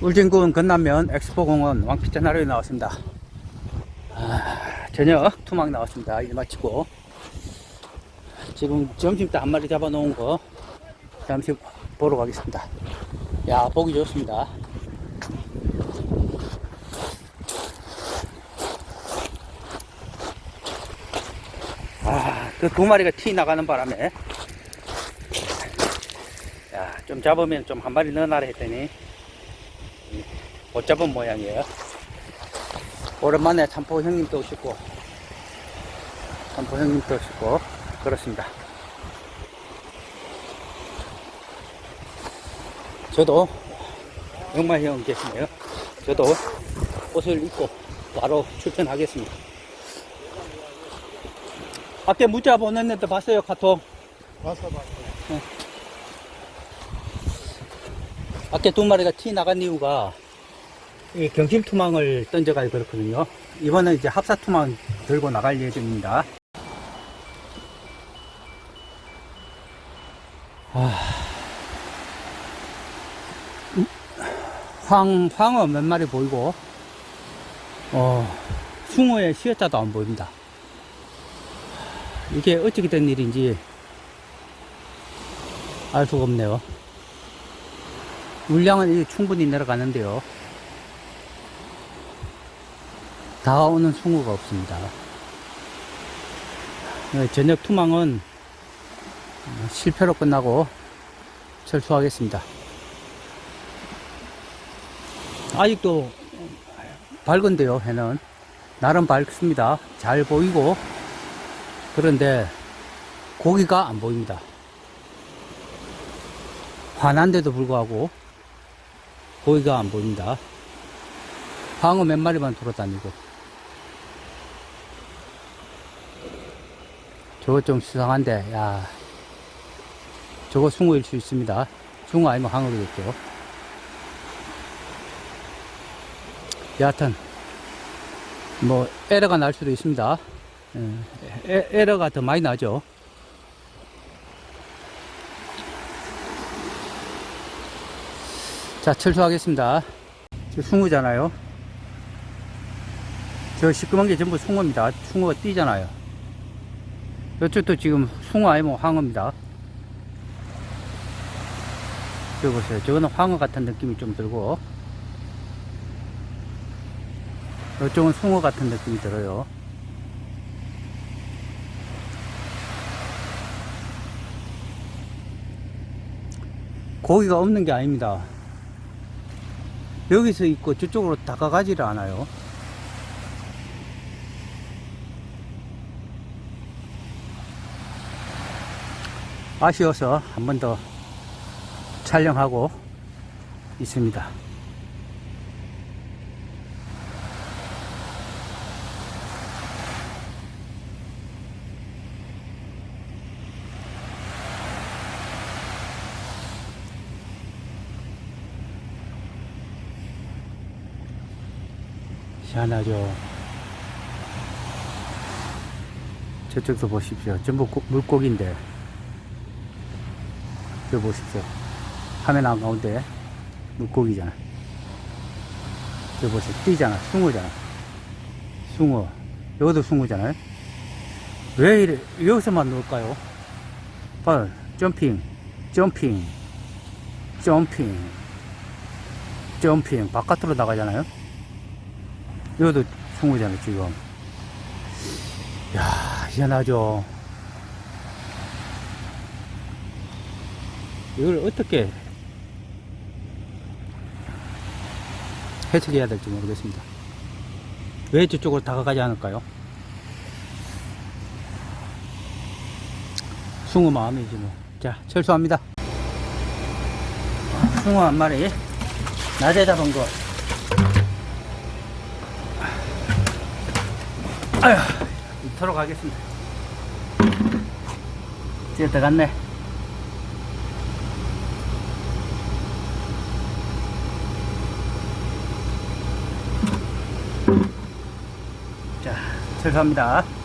울진군 건남면 엑스포공원 왕피자 하루에 나왔습니다. 아, 저녁 투망 나왔습니다. 일 마치고 지금 점심 때 한 마리 잡아놓은 거 잠시 보러 가겠습니다. 야 보기 좋습니다. 아, 그 두 마리가 티 나가는 바람에 야, 좀 잡으면 좀 한 마리 넣어놔라 했더니 못 잡은 모양이에요. 오랜만에 참포 형님도 오시고, 참포 형님도 오시고, 그렇습니다. 저도, 영만 형 계시네요. 저도 옷을 입고 바로 출전하겠습니다. 앞에 문자 보냈는데 봤어요, 카톡. 왔어 봤어. 아까 두 마리가 티 나간 이유가 이 경심 투망을 던져가지고 그렇거든요. 이번엔 이제 합사 투망 들고 나갈 예정입니다. 아, 음, 황, 황어 몇 마리 보이고, 어, 숭어의 시어자도 안 보입니다. 이게 어떻게 된 일인지 알 수가 없네요. 물량은 충분히 내려가는데요. 다가오는 숭어가 없습니다. 네, 저녁 투망은 실패로 끝나고 철수하겠습니다. 아직도 밝은데요, 해는. 나름 밝습니다. 잘 보이고, 그런데 고기가 안 보입니다. 환한데도 불구하고 고기가 안 보입니다. 방어 몇 마리만 돌아다니고. 저거 좀 수상한데, 야. 저거 숭어일 수 있습니다. 숭어 아니면 항어겠죠. 여하튼, 뭐, 에러가 날 수도 있습니다. 예, 에, 에러가 더 많이 나죠. 자, 철수하겠습니다. 저 숭어잖아요. 저 시꺼먼 게 전부 숭어입니다. 숭어가 뛰잖아요. 이쪽도 지금 숭어 아니면 황어입니다. 저거 보세요. 저거는 황어 같은 느낌이 좀 들고, 이쪽은 숭어 같은 느낌이 들어요. 고기가 없는 게 아닙니다. 여기서 있고 저쪽으로 다가가지를 않아요. 아쉬워서 한 번 더 촬영하고 있습니다. 희한하죠. 저쪽도 보십시오. 전부 고- 물고기인데. 저 보십시오. 화면 한가운데 물고기잖아. 저 보세요. 띠잖아. 숭어잖아. 숭어. 여기도 숭어잖아요. 왜 이래, 여기서만 놀까요? 봐요. 점핑, 점핑, 점핑, 점핑. 바깥으로 나가잖아요. 여기도 숭어잖아, 지금. 야 희한하죠. 이걸 어떻게 해석해야 될지 모르겠습니다. 왜 저쪽으로 다가가지 않을까요? 숭어 마음이지 뭐. 자, 철수합니다. 숭어 한 마리. 낮에 잡은 거. 아휴, 이토록 가겠습니다. 이제 들어갔네. 자, 철수합니다.